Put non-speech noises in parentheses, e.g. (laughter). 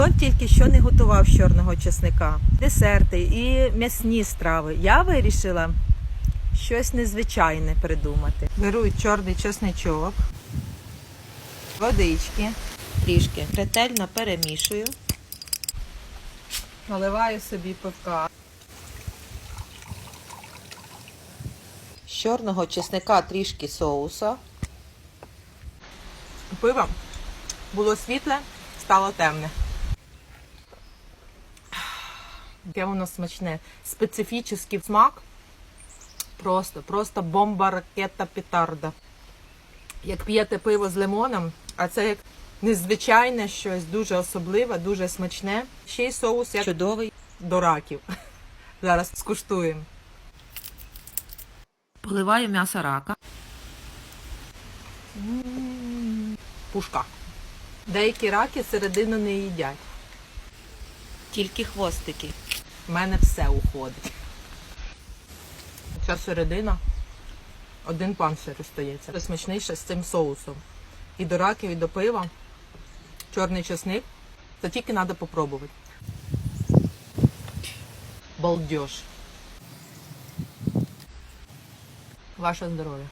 Антон тільки що не готував чорного чесника. Десерти і м'ясні страви. Я вирішила щось незвичайне придумати. Беру чорний чесничок, водички, трішки ретельно перемішую. Наливаю собі пивка. З чорного чесника трішки соуса. Пиво було світле, стало темне. Яке воно смачне. Специфічний смак. Просто, просто бомба, ракета, петарда. Як п'єте пиво з лимоном, а це як незвичайне щось, дуже особливе, дуже смачне. Ще й соус як чудовий до раків. (laughs) Зараз скуштуємо. Поливаю м'ясо рака. Пушка. Деякі раки середину не їдять. Тільки хвостики. У мене все уходить. Ця середина. Один панцир. Це смачніше з цим соусом. І до раків, і до пива. Чорний чесник. Це тільки треба попробувати. Балдеж. Ваше здоров'я.